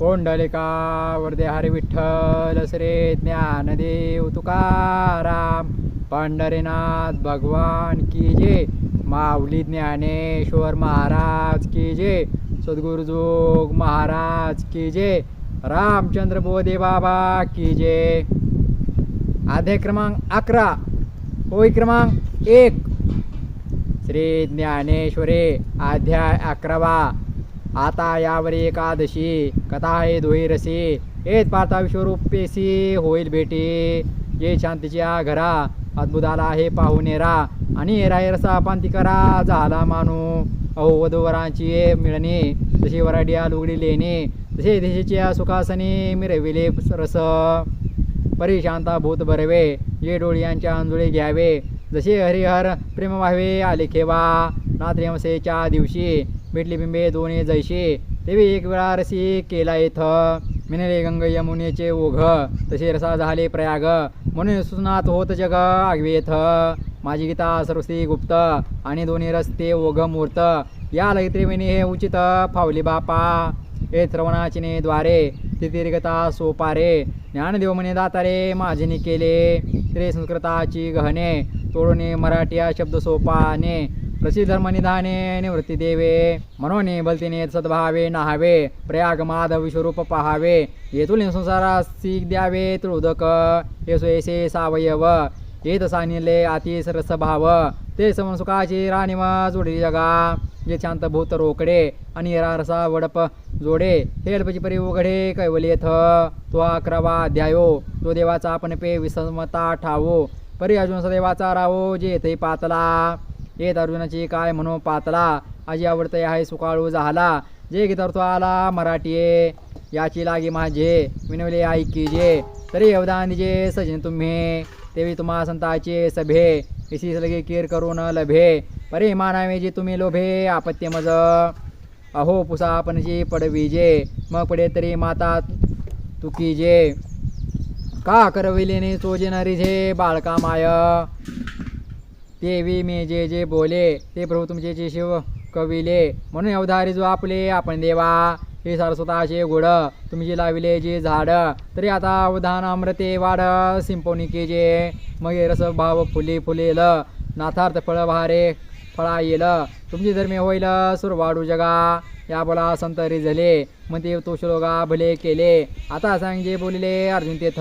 कोंडलिका वरदे हरी विठ्ठल श्री ज्ञानदेव तुकाराम पंढरीनाथ भगवान की जे माऊली ज्ञानेश्वर महाराज की जे सद्गुरुजोग महाराज की जे रामचंद्र बोधे बाबा की जे आधे क्रमांक अकरा. होय क्रमांक एक. श्री ज्ञानेश्वरे अध्याय अकरावा. आता यावर एकादशी कथा आहे धोई रसी येत पार्था विश्वरूपेसी होईल भेटी. ये शांतीच्या घरा अद्भुताला आहे पाहुणेरा आणि राय रसा पांती करा झाला मानू. अहो वधूवरांची मिळणे तशी वराडिया लुगडी लेणे तसे देशीच्या सुखासने मिरविले रस. परी शांता भूत भरवे ये डोळ्यांच्या अंजुळे घ्यावे. जसे हरिहर प्रेम व्हावे आले खेवा. नात्रेमसेच्या दिवशी भेटली बिंबे दोन्ही जैसे तेवी एक वेळा रसी केला येथ मिनले गंग यमुनेचे ओघ. तसे रसा झाले प्रयाग. म्हणून सुनात होत जग आगवे येथ माझी गीता सरस्वती गुप्त आणि दोन्ही रस्ते ओघ मूर्त. या लैत्रिविनी हे उचित फावली बापा. हे श्रवणाचिने द्वारे तिथिर्गता सोपारे. ज्ञानदेव म्हणे दातारे माझिनी केले. त्रे संस्कृताची गहने. तोडणे मराठी शब्द सोपाने. प्रसिद्ध धर्म निधाने निवृत्ती देवे म्हणून बलतीने सद्भावे नाहावे प्रयाग माधव विश्वरूप पहावे येथून संसारा सीख द्यावे त्रुदक हे येसे सावयव येत सानिले अति सरस भाव ते समसुखाची राणीव जोडी जगा जे शांत भूत रोकडे आणि रसा वडप जोडे हेल्पची परी उघडे कैवलेथ तो अकरावा ध्यायो तो देवाचा आपण पे विसमता ठावो परी अजून सदैवाचा रावो जे ते पातला. येत अर्जुनाची काय म्हणू पातला? आजी आवडते आहे सुकाळू झाला. जे गीतार्थ आला मराठी याची लागी माझे. विनवले आई की जे. तरी अवदान जे सजन तुम्ही. तेवी तुम्हा संताचे सभे. इसी लगे कीर करून लभे. परे मानावे जे तुम्ही लोभे आपत्य मज. अहो पुसा आपणची पडविजे. मग पडे तरी माता तुकीजे. का करविलेने चोजे न रिझे बाळका माय? देवी मी जे जे बोले ते प्रभू तुमचे जे शिव कविले. म्हणून अवधारी जो आपले आपण देवा हे सरस्वताचे गुड तुम्ही जे लाविले जे झाड तरी आता अवधान अमृते वाढ सिंपवणी केजे मग रस भाव फुले फुलेल नाथार्थ फळ भारे फळा येल तुमची धर्मी होईल सुरवाडू जगा या बोला संत रिझले मग ते तो श्लोगा भले केले. आता सांग जे बोलिले अर्जुन तेथ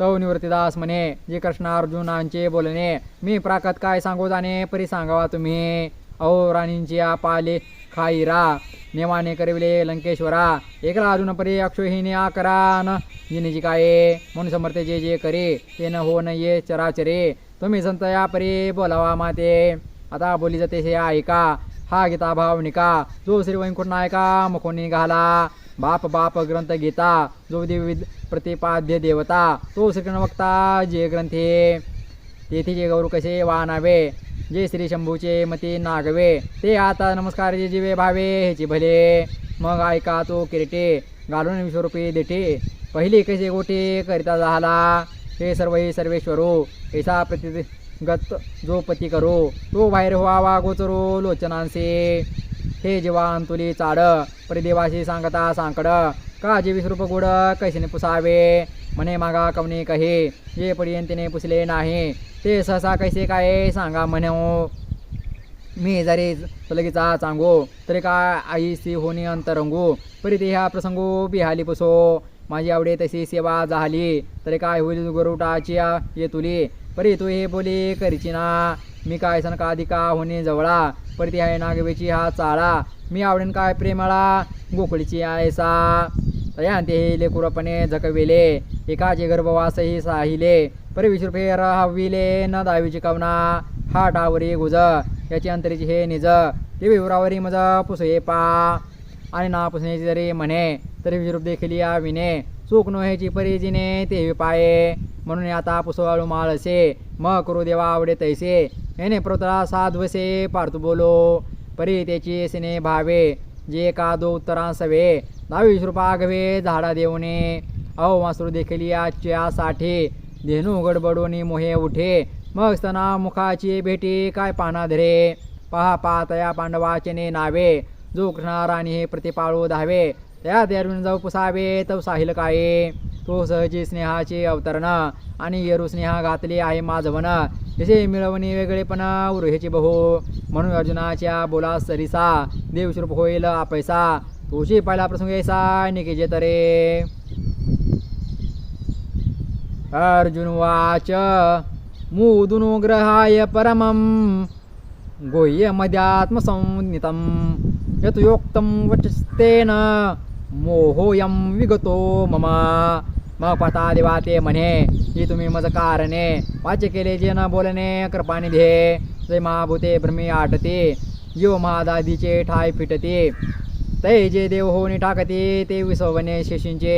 तव निवृत्तीदास म्हणे जे कृष्ण अर्जुनांचे बोलणे मी प्राकत काय सांगू जाणे परी सांगावा तुम्ही. अहो राणींची पाले खाईरा नेमाने करविले लंकेश्वरा एकला अजून परी अक्षोहिनी आकरान जिनेची काय? म्हणून समर्थ जे जे करे ते न हो न ये चराचरे. तुम्ही संत या परी बोलावा माते. आता बोली जाते हे ऐका हा गीता भावनिका जो श्री वैकुंठ नायका मुखोनी घाला. बाप बाप ग्रंथ गीता जो विविध प्रतिपाद्य देवता तो श्रीकृष्ण वक्ता जे ग्रंथे तेथे जे गौरव कसे वानावे जे श्री शंभूचे मती नागवे ते आता नमस्कार जे जीवे भावे ह्याचे भले. मग ऐका तो किरटे घालून विश्वरूपी देठे पहिले कसे गोटे करिता झाला हे सर्व हे सर्वेश्वरो ऐसा प्रतिगत जो पती करो तो बाहेर व्हावा गोचरो लोचनांसे. हे जेव्हा अंतुली चाड परिदेवाशी सांगता सांकड. का जे विश्वरूप गुड कैसेने पुसावे. म्हणे मागा कवने कहे जे पर्यंतीने पुसले नाही. ते सहसा कैसे काय सांगा म्हणू हो. मी जरी लगेचा सांगू तरी काय आई सी होणी अंतरंगू. परी ते ह्या प्रसंगू बिहाली पुसो. माझी आवडे तशी सेवा झाली तरी काय होईल गुरुटाची येतुली परी तू हे बोली करीची ना. मी काय सण का अधिका होणे जवळा. परी ती आहे नागवेची हा चाळा. मी आवडेन काय प्रेमाळा. गोकुळीची आयसा तया ते लेकुरपणे झकविले एकाचे गर्भवासही साहिले. परी वीस रुपये राहविले न दावीची कवना हा डावरी गुज. याची अंतरीची हे निज. ते विवरावरी मज पुसये पा. आणि ना पुसण्याची जरी म्हणे तरी विरूप देखील या विने. चूक नो ह्याची परिजीने ते पाये. म्हणून आता पुसवाळू माळसे मग करू देवा आवडे तैसे. याने प्रतळा साधवसे पार्थू बोलो. परी त्याची सिने भावे. जे का दो उत्तरांसवे. दहावीस रुपया झाडा देऊने. अहो वासरू देखील याच्या साठी. धेनू गडबडोनी मोहे उठे. मग स्तना मुखाची भेटी काय पाना धरे. पहा पाहतया तया ने नावे. जो कृष्णा राणी हे प्रतिपाळू धावे. त्या देरून जाऊ पुसावे तव साहिल काय. तो सहजी स्नेहाचे अवतरण आणि येरुस्नेहा घातली घातले आहे माझवन तसे मिळवणी वेगळेपणा उर्हेचे बहु. म्हणून अर्जुनाच्या बोला सरिसा देवश्रूप होईल आपैसा. तुझी पहिला प्रसंग ऐसा निकेजे तरे. अर्जुन वाच मुदुनुग्रहाय परमं गुह्यमध्यात्मसंज्ञितं यतुयोक्तं वचस्तेन मोहोयं विगतो मम. मग पता देवा ते म्हणे की तुम्ही मज कारणे वाच्य केले जे न बोलणे कृपानिधे जय महाभूते भ्रमी आटते जीव महादादीचे ठाय फिटते. तै जे देव होऊन टाकते ते विसवणे शिशींचे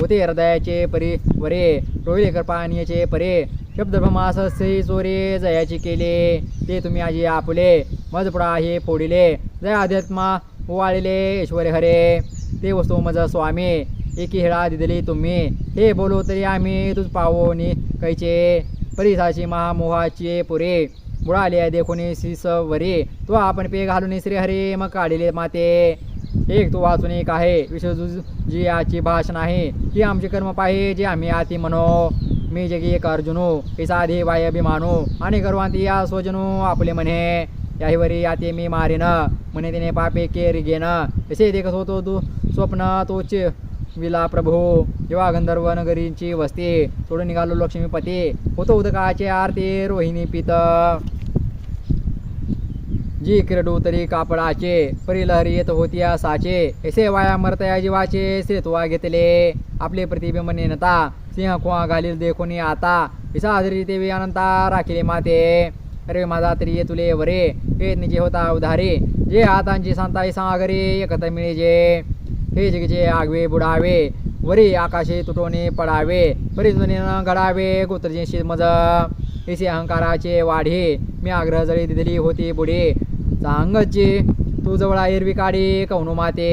होते हृदयाचे परी वरे रोहिले कृपाणीचे परे. शब्दभ्रमास चोरे जयाची केले. ते तुम्ही आजी आपुले मज पुढा हे फोडिले. जय अध्यात्मा वाळले ईश्वरे हरे ते वस्तू मज स्वामी एकी हेळा दिदली तुम्ही. हे बोलो तरी आम्ही तुझ पावोनी कैचे. परिसाची महामोहाची पुरे. बुडाले देखोनी शिस वरे. तो आपण पे घालून श्री हरे मग काढिले माते. एक तो वाचून एक आहे. विश्वजी जी याची भाषण आहे ती आमचे कर्म पाहे जे आम्ही आती म्हणो मी जगी एक अर्जुनो. हे साधे वाय अभिमानो. आणि गर्वांती या स्वजनो आपले म्हणे. याहीवरी याते मी मारेन. म्हणे तिने पापे केर घेन. असे देखत होतो तू स्वप्न तोच विला प्रभू जेव्हा गंधर्व नगरींची वस्ती सोडून निघालो लक्ष्मीपती. होतो उदकाचे आरती रोहिणी पित. जी क्रीडू तरी कापडाचे परिलहरी येत होती साचे ऐसे वाया मरतया जीवाचे श्रेत्वा घेतले. आपले प्रतिबिंब नेनता सिंह कुवा घालील देखोनी आता. विसाधरी देवी अनंता राखिले माते. अरे माझा तरी ये तुले वरे हे निजे होता उधारे. जे हातांची सांताई सागरे एकत मिळे जे हे जगचे आगवे बुडावे वरी आकाशे तुटोने पडावे परी न घडावे गोत्रजेशी मज इसे अहंकाराचे वाढे मी आग्रह जळी दिली होती बुडे चांगचे तू जवळ एरवी काढी कौनु माते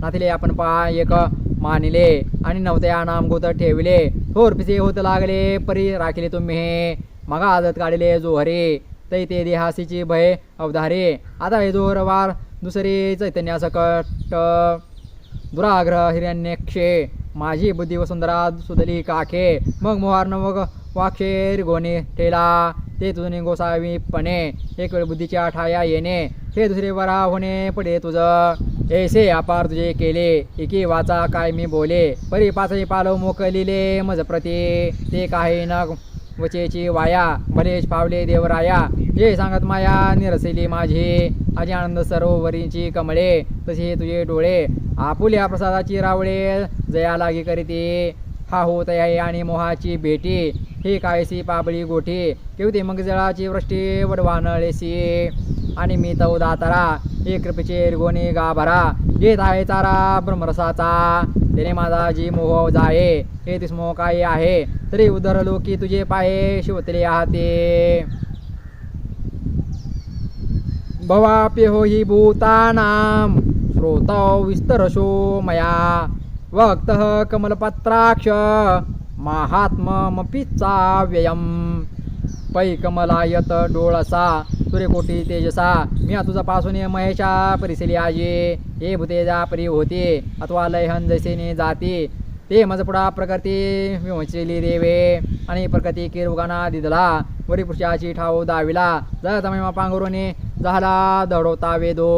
नाथिले आपण पा एक मानिले आणि नवत्या नाम गोत ठेवले थोर पिसे होत लागले परी राखिले तुम्ही हे मगा आदत काढले जो हरे तै ते देहासीची भय अवधारे आता हे जोर वार दुसरे चैतन्या सकट दुराग्रह हिरण्यक्षे माझी बुद्धी वसुंधरा सुदली काखे. मग मोहार्न मग वाक्षेर गोणे ठेला. ते तुझने गोसावीपणे एक वेळ बुद्धीच्या ठाया येणे. हे दुसरे वरा होणे पडे तुझं. ऐसे अपार तुझे केले. एकी वाचा काय मी बोले. परी पाचही पालव मोकलिले मज प्रती. ते काही न वचेची वाया भलेश पावले देवराया. हे सांगत माया निरसिली माझी. आजी आनंद सरोवरीची कमळे तसे तुझे डोळे. आपुल्या प्रसादाची रावळे जया लागी करीते. हा होत आहे आणि मोहाची भेटी. ही कायसी पाबळी गोठी. केवती मग जळाची वृष्टी वडवानळेसी आणि मी तव दातारा. हे कृपेचे गोणी गाभरा. येत आहे तारा ब्रह्मरसाचा. त्याने माझा जी मोह जाये. हे तिसमो काय आहे? तरी उधरलो की तुझे पाये शिवतले आहाते. भवाप्य हो हि भूतानां श्रोतौ विस्तरशो मया. वक्तः कमलपत्राक्ष महात्ममपि पै कमलायत डोळसा सूर्यकोटी तेजसा मी तुझा पासून महेशा परिसरी आजे. हे भूतेजा परी होते अथवा लयहन जसेने जाते. ते मज पुढा प्रकृती विमचलेली देवे. आणि प्रकृती किरवगाना दिदला. वरी पुरुषाची ठाव दाविला. जर तमिमा पांघरुने झाला दडवता वेदो.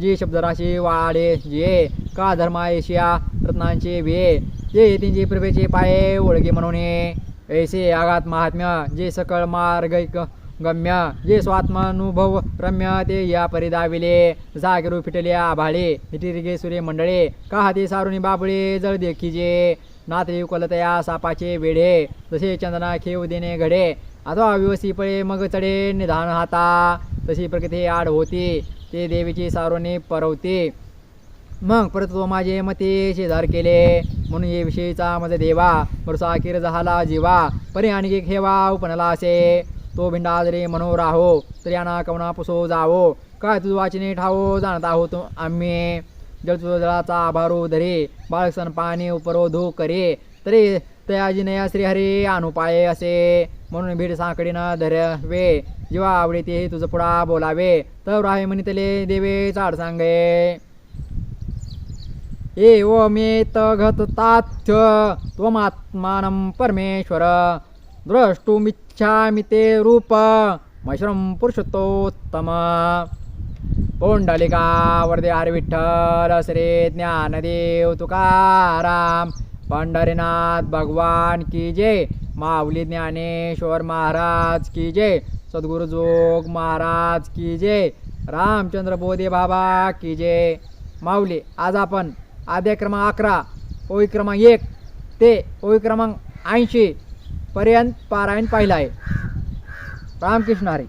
जी शब्दराशी वाडे जे. का धर्मा एशिया रत्नांचे वे. जे येतींची प्रभेचे पाये ओळगे म्हणून. ऐसे आघात महात्म्य. जे सकळ मार्ग गम्य जे स्वात्मानुभव रम्य ते या परिदाविले. जागरू फिटले आभाळे हिटिरिगे सूर्य मंडळे. का हाती सारुनी बाबळे जळ देखीजे. नात्री उकलतया सापाचे वेढे. जसे चंदना खेव देणे घडे. अथवा विवसी पळे मग चढे निधान हाता. तशी प्रकृती आड होती. ते देवीची सारोने परवते. मग परत तो माझे मते शेजार केले. म्हणून ये विषयीचा माझा देवा. वरसा किर झाला जीवा. परी आणखी खेवा उपनला असे. तो भिंडा जरी म्हणो राहो कवना पुसो जावो. काय तुझ वाचने ठावो जाणत आहोत आम्ही. जळ आभारो धरे बाळसन पाणी उपरोधो करे. तरी तयाजी नया श्रीहरी अनुपाये असे. म्हणून भीड साकडीनं धरवे. जेव्हा आवडे ते तुझं पुढा बोलावे. तर राहे म्हणितले देवे चाड सांगे. एवमेत घतताथ्य त्वमात्मानं परमेश्वर. द्रष्टुमिच्छामि ते रूप। मशरं पुरुषोत्तम। पोंडलिका वरदे हरी विठ्ठल श्री ज्ञानदेव तुकाराम। पंढरीनाथ भगवान की जय। माऊली ज्ञानेश्वर महाराज की जय। सद्गुरु जोग महाराज की जय। रामचंद्र बोधे बाबा की जय। माऊली आज आपण आद्य क्रमांक अकरा ओळी क्रमांक एक ते ओळी क्रमांक ऐंशी पर्यंत पारायण पाहिलं आहे. रामकृष्ण हरी.